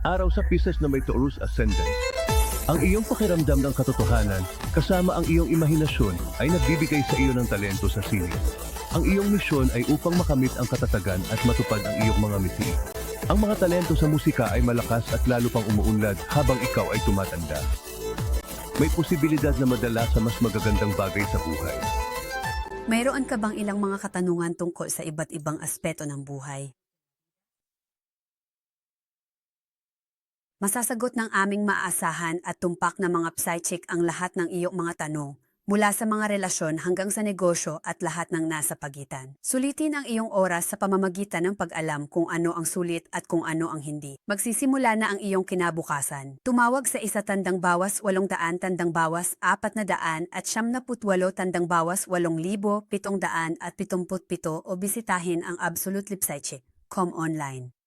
Araw sa Pisces na may Taurus Ascendant. Ang iyong pakiramdam ng katotohanan kasama ang iyong imahinasyon ay nagbibigay sa iyo ng talento sa sining. Ang iyong misyon ay upang makamit ang katatagan at matupad ang iyong mga misi. Ang mga talento sa musika ay malakas at lalo pang umuunlad habang ikaw ay tumatanda. May posibilidad na madala sa mas magagandang bagay sa buhay. Mayroon ka bang ilang mga katanungan tungkol sa iba't ibang aspeto ng buhay? Masasagot ng aming maaasahan at tumpak na mga psychic ang lahat ng iyong mga tanong, mula sa mga relasyon hanggang sa negosyo at lahat ng nasa pagitan. Sulitin ang iyong oras sa pamamagitan ng pag-alam kung ano ang sulit at kung ano ang hindi. Magsisimula na ang iyong kinabukasan. Tumawag sa isa tandang bawas walong daan tandang bawas apat na daan at siyam na putwalo tandang bawas walong libo pitong daan at pitumput pito o bisitahin ang Absolute Lip Psychic.com online.